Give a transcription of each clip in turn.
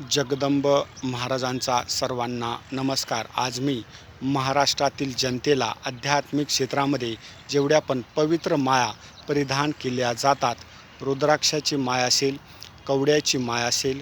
जगदंब महाराजांचा सर्वांना नमस्कार. आज मी महाराष्ट्रातील जनतेला आध्यात्मिक क्षेत्रामध्ये जेवढ्या पण पवित्र माया परिधान केल्या जातात रुद्राक्षाची माया असेल कवड्याची माया असेल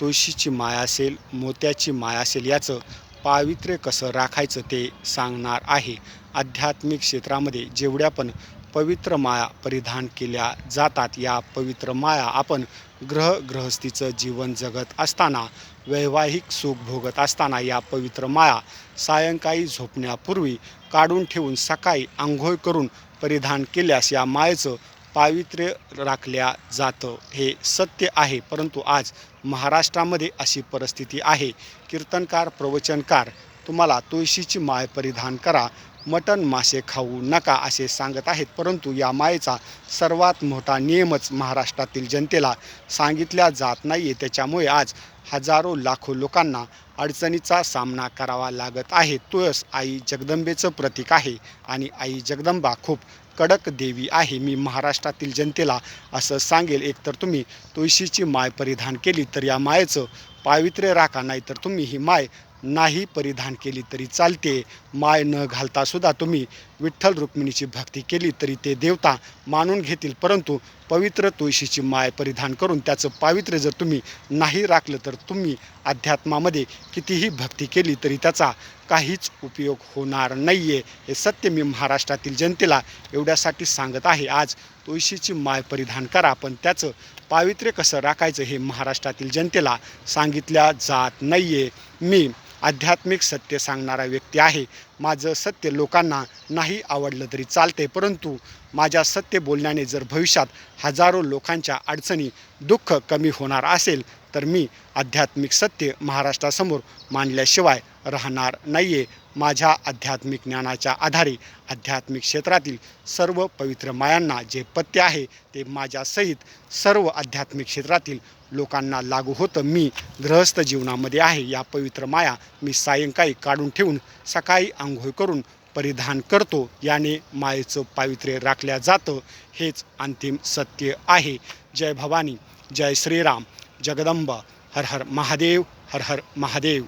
तुळशीची माया असेल मोत्याची माया असेल याचं पावित्र्य कसं राखायचं ते सांगणार आहे. आध्यात्मिक क्षेत्रामध्ये जेवढ्या पण पवित्र माया परिधान केल्या जातात. या पवित्र माया आपण ग्रह ग्रहस्थीचं जीवन जगत असताना वैवाहिक सुख भोगत असताना या पवित्र माया सायंकाळी झोपण्यापूर्वी काढून ठेवून सकाळी आंघोळ करून परिधान केल्यास या मायेचं पावित्र्य राखल्या जातं. हे सत्य आहे परंतु आज महाराष्ट्रामध्ये अशी परिस्थिती आहे. कीर्तनकार प्रवचनकार तुम्हाला तुळशीची माय परिधान करा. मटण मासे खाऊ नका असे सांगत आहेत. परंतु या मायेचा सर्वात मोठा नियमच महाराष्ट्रातील जनतेला सांगितल्या जात नाही आहे त्याच्यामुळे आज हजारो लाखो लोकांना अडचणीचा सामना करावा लागत आहे. तुळस आई जगदंबेचं प्रतीक आहे आणि आई जगदंबा खूप कडक देवी आहे. मी महाराष्ट्रातील जनतेला असं सांगेल एकतर तुम्ही तुळशीची माय परिधान केली तर या मायेचं पावित्र्य राखा नाही तर तुम्ही ही माय नाही परिधान केली तरी चालते. माय न घालता सुद्धा तुम्ही विठ्ठल रुक्मिणीची भक्ती केली तरी ते देवता मानून घेतील. परंतु पवित्र तुळशीची माय परिधान करून त्याचं पावित्र्य जर तुम्ही नाही राखलं तर तुम्ही अध्यात्मामध्ये कितीही भक्ती केली तरी त्याचा काहीच उपयोग होणार नाही आहे हे सत्य मी महाराष्ट्रातील जनतेला एवढ्यासाठी सांगत आहे. आज तुळशीची माय परिधान करा पण त्याचं पावित्र्य कसं राखायचं हे महाराष्ट्रातील जनतेला सांगितल्या जात नाही आहे मी आध्यात्मिक सत्य सांगणारा व्यक्ती आहे. माझं सत्य लोकांना नाही आवडलं तरी चालते परंतु माझ्या सत्य बोलण्याने जर भविष्यात हजारो लोकांच्या अडचणी दुःख कमी होणार असेल तर मी आध्यात्मिक सत्य महाराष्ट्रासमोर मांडल्याशिवाय राहणार नाही आहे माझ्या आध्यात्मिक ज्ञानाच्या आधारे आध्यात्मिक क्षेत्रातील सर्व पवित्र मायांना जे पत्य आहे ते माझ्यासहित सर्व आध्यात्मिक क्षेत्रातील लोकांना लागू होतं. मी गृहस्थ जीवनामध्ये आहे. या पवित्र माया मी सायंकाळी काढून ठेवून सकाळी आंघोळ करून परिधान करतो. याने मायेचं पावित्र्य राखल्या जातं. हेच अंतिम सत्य आहे. जय भवानी जय श्रीराम. જગદંબા હર હર મહાદેવ હર હર મહાદેવ